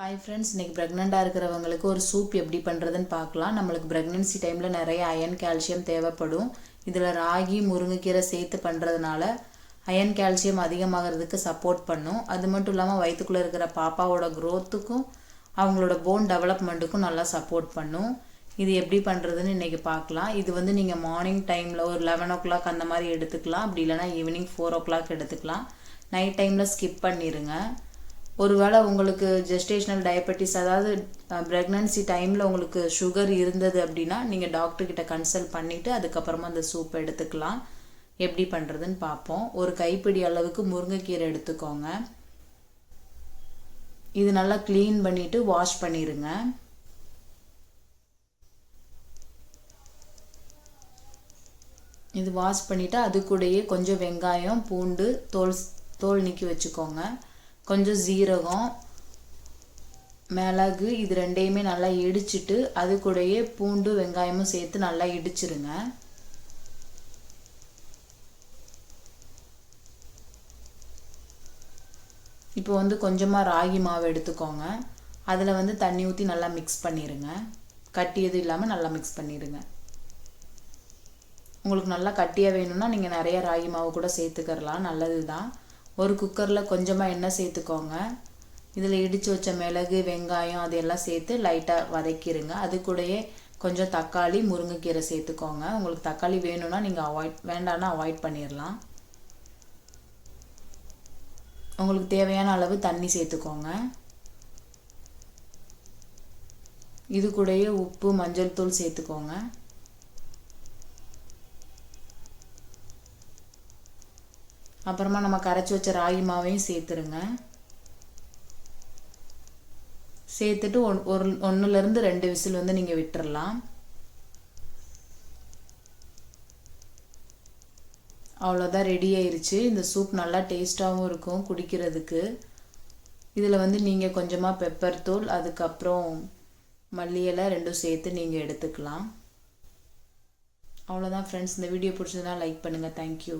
Hi friends இன்றைக்கி ப்ரெக்னெண்ட்டாக இருக்கிறவங்களுக்கு ஒரு சூப் எப்படி பண்ணுறதுன்னு பார்க்கலாம். நம்மளுக்கு ப்ரெக்னென்சி டைமில் நிறைய அயன் கால்சியம் தேவைப்படும். இதில் ராகி முருங்கைக்கீரை சேர்த்து பண்ணுறதுனால அயன் கால்சியம் அதிகமாகிறதுக்கு சப்போர்ட் பண்ணும். அது மட்டும் இல்லாமல் வயிற்றுக்குள்ளே இருக்கிற பாப்பாவோட க்ரோத்துக்கும் அவங்களோட போன் டெவலப்மெண்ட்டுக்கும் நல்லா சப்போர்ட் பண்ணும். இது எப்படி பண்ணுறதுன்னு இன்றைக்கி பார்க்கலாம். இது வந்து நீங்கள் மார்னிங் டைமில் ஒரு லெவன் ஓ கிளாக் அந்த மாதிரி எடுத்துக்கலாம். அப்படி இல்லைனா ஈவினிங் ஃபோர் ஓ கிளாக் எடுத்துக்கலாம் நைட் டைமில் ஸ்கிப் பண்ணிடுங்க ஒருவேளை உங்களுக்கு ஜெஸ்டேஷனல் டயபெட்டிஸ் அதாவது ப்ரெக்னன்சி டைமில் உங்களுக்கு சுகர் இருந்தது அப்படின்னா நீங்கள் டாக்டர்கிட்ட கன்சல்ட் பண்ணிவிட்டு அதுக்கப்புறமா அந்த சூப் எடுத்துக்கலாம். எப்படி பண்ணுறதுன்னு பார்ப்போம். ஒரு கைப்பிடி அளவுக்கு முருங்கைக்கீரை எடுத்துக்கோங்க. இது நல்லா க்ளீன் பண்ணிவிட்டு வாஷ் பண்ணிடுங்க இது வாஷ் பண்ணிவிட்டு அது கூடயே கொஞ்சம் வெங்காயம் பூண்டு தோல் தோல் நீக்கி வச்சுக்கோங்க. கொஞ்சம் ஜீரகம் மிளகு இது ரெண்டையுமே நல்லா இடிச்சிட்டு அது கூடயே பூண்டு வெங்காயமும் சேர்த்து நல்லா இடிச்சிருங்க. இப்போ வந்து கொஞ்சமாக ராகி மாவு எடுத்துக்கோங்க. அதில் வந்து தண்ணி ஊற்றி நல்லா மிக்ஸ் பண்ணிடுங்க கட்டி எதுவும் இல்லாமல் நல்லா மிக்ஸ் பண்ணிடுங்க உங்களுக்கு நல்லா கட்டியாக வேணும்னா நீங்கள் நிறைய ராகி மாவு கூட சேர்த்துக்கறலாம். நல்லது தான் ஒரு குக்கரில் கொஞ்சமாக எண்ணெய் சேர்த்துக்கோங்க. இதில் இடித்து வச்ச மிளகு வெங்காயம் அதையெல்லாம் சேர்த்து லைட்டாக வதக்கிடுங்க அது கூடயே கொஞ்சம் தக்காளி முருங்கைக்கீரை சேர்த்துக்கோங்க. உங்களுக்கு தக்காளி வேணும்னா நீங்கள் அவாய்ட் வேண்டாம்னா அவாய்ட் பண்ணிடலாம் உங்களுக்கு தேவையான அளவு தண்ணி சேர்த்துக்கோங்க. இது கூடயே உப்பு மஞ்சள் தூள் சேர்த்துக்கோங்க. அப்புறமா நம்ம கரைச்சி வச்ச ராகி மாவையும் சேர்த்துருங்க. சேர்த்துட்டு ஒன் ஒரு ஒன்றுலேருந்து ரெண்டு விசில் வந்து நீங்கள் விட்டுறலாம். அவ்வளோதான் ரெடி ஆயிடுச்சு இந்த சூப் நல்லா டேஸ்ட்டாகவும் இருக்கும் குடிக்கிறதுக்கு. இதில் வந்து நீங்கள் கொஞ்சமாக பெப்பர் தூள் அதுக்கப்புறம் மல்லி இலை ரெண்டும் சேர்த்து நீங்கள் எடுத்துக்கலாம். அவ்வளோதான் ஃப்ரெண்ட்ஸ் இந்த வீடியோ பிடிச்சதுன்னா லைக் பண்ணுங்கள் தேங்க்யூ